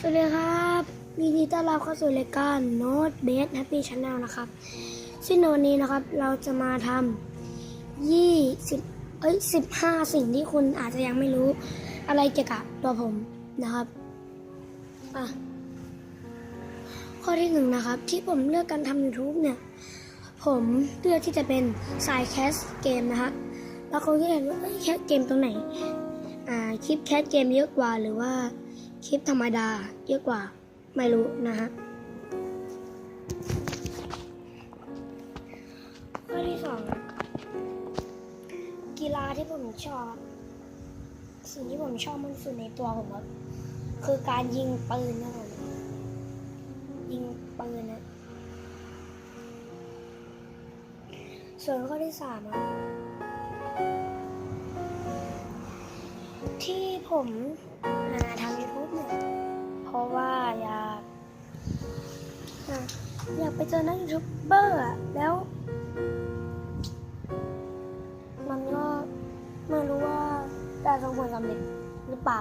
สวัสดีครับยินดีต้อนรับเข้าสู่รายการ Note Base Happy Channel นะครับ ซึ่งวันนี้นะครับเราจะมาทำยี่สิบเอ้ยสิบห้าสิ่งที่คุณอาจจะยังไม่รู้อะไรเกี่ยวกับตัวผมนะครับอะข้อที่หนึ่งนะครับ ที่ผมเลือกการทำ YouTube เนี่ย ผมเลือกที่จะเป็นสายแคสเกมนะครับแล้วคนก็เห็นว่าแคสเกมตรงไหน อ่าคลิปแคสเกมเยอะกว่าหรือว่า คลิปธรรมดาเยอะกว่าไม่รู้นะฮะข้อที่สองกีฬาที่ผมชอบ สิ่งที่ผมชอบมากที่สุดในตัวผมครับคือการยิงปืนนะผมยิงปืนนะส่วนข้อที่สามอะที่ผมมาทำ เนี่ยเพราะว่าอยากอยากไปเจอนักยูทูบเบอร์อะแล้ว มันก็ไม่รู้ว่าจะสมผลสำเร็จหรือเปล่า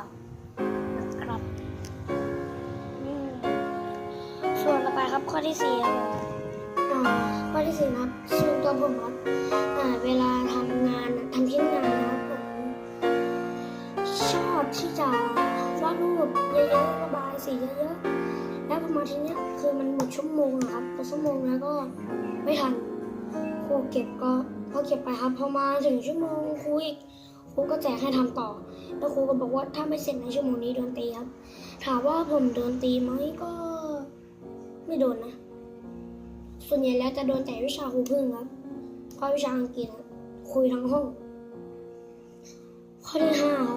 นะครับส่วนต่อไปครับข้อที่สี่ครับข้อที่สี่นะครับส่วนตัวผมครับ ก็บก็พอเก็บไปครับพอมาถึงชั่วโมงครูอีกครูก็แจกให้ทำต่อ แล้วครูก็บอกว่าถ้าไม่เสร็จในชั่วโมงนี้โดนตีครับ ถามว่าผมโดนตีไหมก็ไม่โดนนะ ส่วนใหญ่แล้วจะโดนแต่วิชาครูพึ่งครับเพราะวิชาอังกฤษคุยทั้งห้องข้อที่ห้าครับ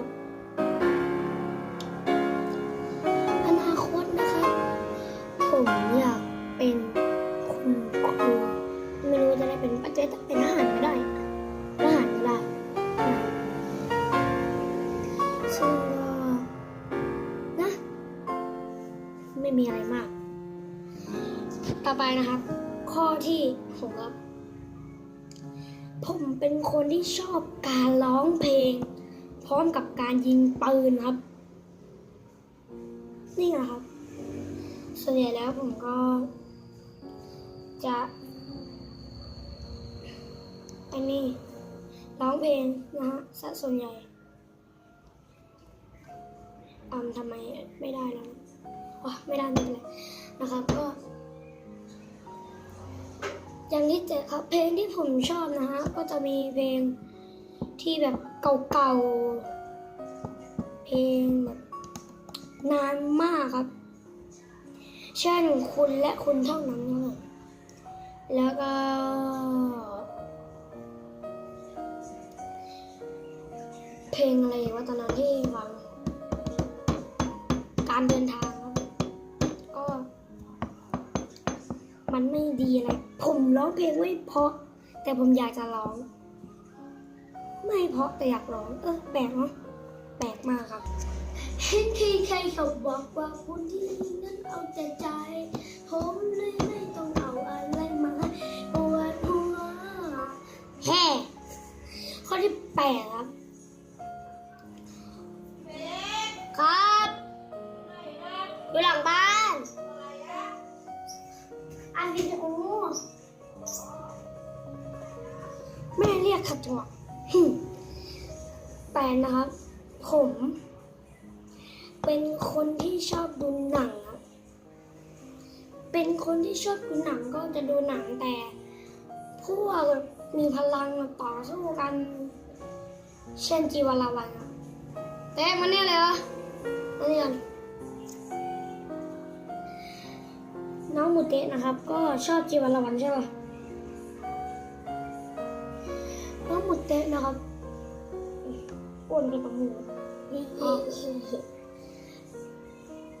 ไม่มีอะไรมาก ต่อไปนะครับ ข้อที่หกครับ ผมเป็นคนที่ชอบการร้องเพลง พร้อมกับการยิงปืนครับ นี่แหละครับ ส่วนใหญ่แล้วผมก็ จะอันนี้ร้องเพลงนะฮะซะส่วนใหญ่อืมทำไมไม่ได้แล้ว อ๋อไม่ได้ไม่เป็นไรนะครับก็ อย่างที่เจ็ดครับเพลงที่ผมชอบนะฮะก็จะมีเพลงที่แบบเก่าๆเพลงแบบนานมากครับเช่นคุณและคุณเท่านั้นครับแล้วก็เพลงอะไรวะตอนนั้นที่ฟังการเดินทาง มันไม่ดีอะไร ผมร้องเพลงไม่เพราะ แต่ผมอยากจะร้อง ไม่เพราะแต่อยากร้อง เออแปลกเนาะแปลกมากครับเห็นที่ใครเขาบอกว่าคุณที่นั้นเอาแต่ใจ ผมเลยไม่ต้องเอาอะไรมาปวดหัวแฮ่ข้อที่แปดครับครับ ยกขัดจังหวะแปดนะครับ ผม เป็นคนที่ชอบดูหนังครับเป็นคนที่ชอบดูหนังก็จะดูหนังแต่พวกแบบมีพลังต่อสู้กัน เช่นจีวราวันครับแต่มันเนี่ยเลยวะมาเนี่ยกันน้องมูเตะนะครับ ก็ชอบจีวราวันใช่ป่ะ น้องหมูเตะนะครับอ้วนกับหมูอ๋อ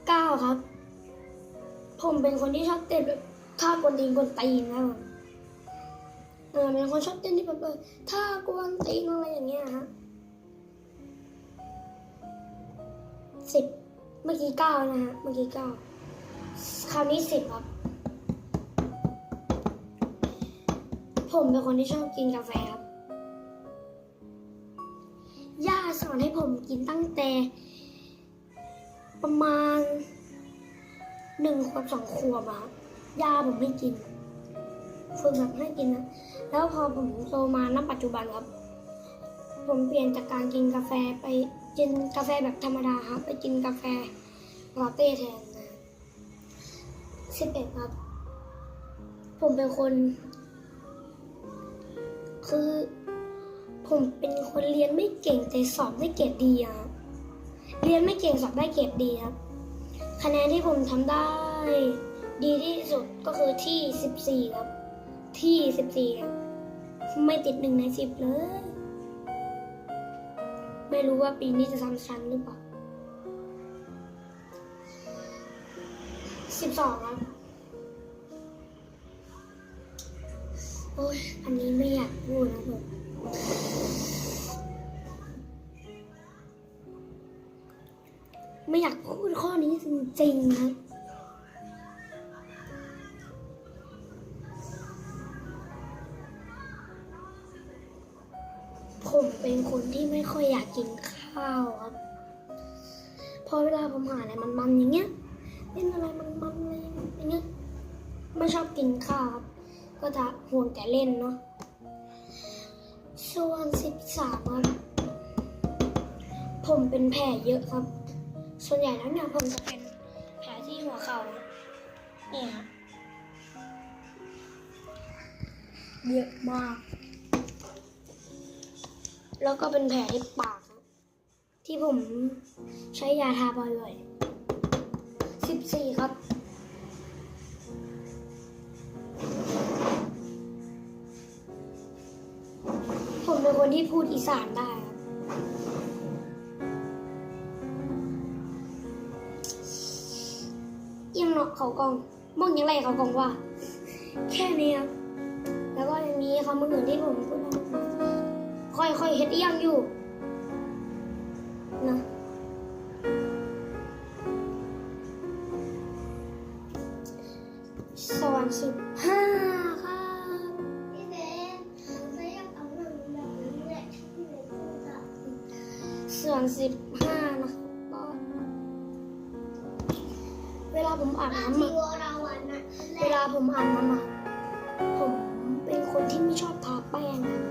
เก้าครับ ผมเป็นคนที่ชอบเต้นแบบท่ากวนตีนกวนตีนนะครับเออเป็นคนชอบเต้นที่แบบเออท่ากวนตีนอะไรอย่างเงี้ยฮะสิบเมื่อกี้เก้านะฮะเมื่อกี้เก้าคราวนี้สิบครับ ผมเป็นคนที่ชอบกินกาแฟครับ กินตั้งแต่ ประมาณหนึ่งขวบสองขวบอะยาผมไม่กินฝึกแบบให้กินนะแล้วพอผมโตมาณปัจจุบันครับ ผมเปลี่ยนจากการกินกาแฟไปกินกาแฟแบบธรรมดาครับ ไปกินกาแฟลาเต้แทนนะสิบเอ็ดครับ ผมเป็นคน คือ ผมเป็นคนเรียนไม่เก่งแต่สอบได้เกรดดีอะครับ เรียนไม่เก่งสอบได้เกรดดีครับ คะแนนที่ผมทำได้ ดีที่สุดก็คือที่สิบสี่ครับ ที่สิบสี่ไม่ติดหนึ่งในสิบเลย ไม่รู้ว่าปีนี้จะซ้ำชั้นหรือเปล่าสิบสองครับ โอ้ย อันนี้ไม่อยากพูดนะผม ไม่อยากพูดข้อนี้จริงๆนะผมเป็นคนที่ไม่ค่อยอยากกินข้าวครับพอเวลาผมหาอะไรมันๆอย่างเงี้ยเล่นอะไรมันๆอะไรอย่างเงี้ยไม่ชอบกินข้าวครับก็จะห่วงแต่เล่นเนาะส่วนสิบสามครับผมเป็นแผลเยอะครับ ส่วนใหญ่แล้วเนี่ยผมจะเป็นแผลที่หัวเข่าเนี่ยครับเยอะมาก แล้วก็เป็นแผลที่ปาก ที่ผมใช้ยาทาบ่อยๆสิบสี่ครับผมเป็นคนที่พูดอีสานได้ครับ อียงเขากองมองยังไรเขากองว่า แค่นี้ครับแล้วก็ยังมีคำอื่นที่ผมพูดได้ค่อยๆเฮ็ดเอียงอยู่นะส่วนสิบห้าครับพี่เบนหนูอยากเอาหนังแบบนี้แหละที่หนูพูดอะสว่านะครับ ลาผมอาบอาน้ำทิอะวราวันน่ะเวลาผมอาบน้ำอะผมเป็นคนที่ไม่ชอบทาแป้งอะ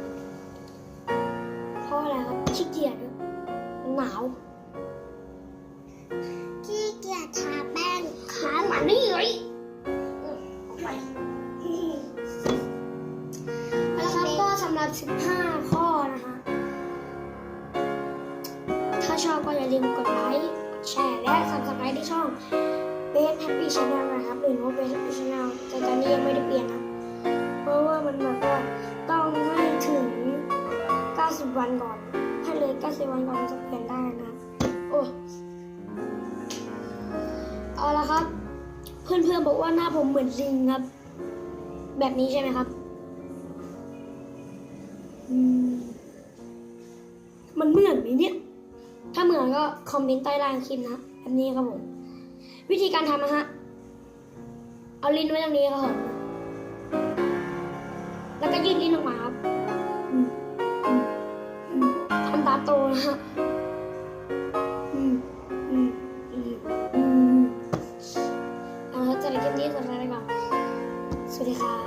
เพราะอะไรครับขี้เกียจอะหนาวขี้เกียจทาแป้งขาหมันนี่เลยไปแล้วครับก็สำหรับ 15 ข้อนะคะ ถ้าชอบก็อย่าลืมกดไลค์ a s Happy Channel นะครับหรือว่า b a s Happy Channel แต่ตอนนี้ยังไม่ได้เปลี่ยนนะ เพราะว่ามันแบบว่าต้องให้ถึง 90 วันก่อนให้เลย 90 วันก่อนมันจะเปลี่ยนได้นะ โอ้เอาละครับ เพื่อนๆบอกว่าหน้าผมเหมือนลิงครับ แบบนี้ใช่ไหมครับมมันเหมือนไหมเนี่ย ถ้าเหมือนก็คอมเมนต์ใต้ล่างคลิปนะแบบนี้ครับผม วิธีการทำนะฮะ เอาลิ้นไว้ตรงนี้ครับ แล้วก็ยืดลิ้นออกมาครับทำตาโตนะคะเอาละครัจะในคลิปนี้สำหรับอะไรบ้สวัสดีค่ะ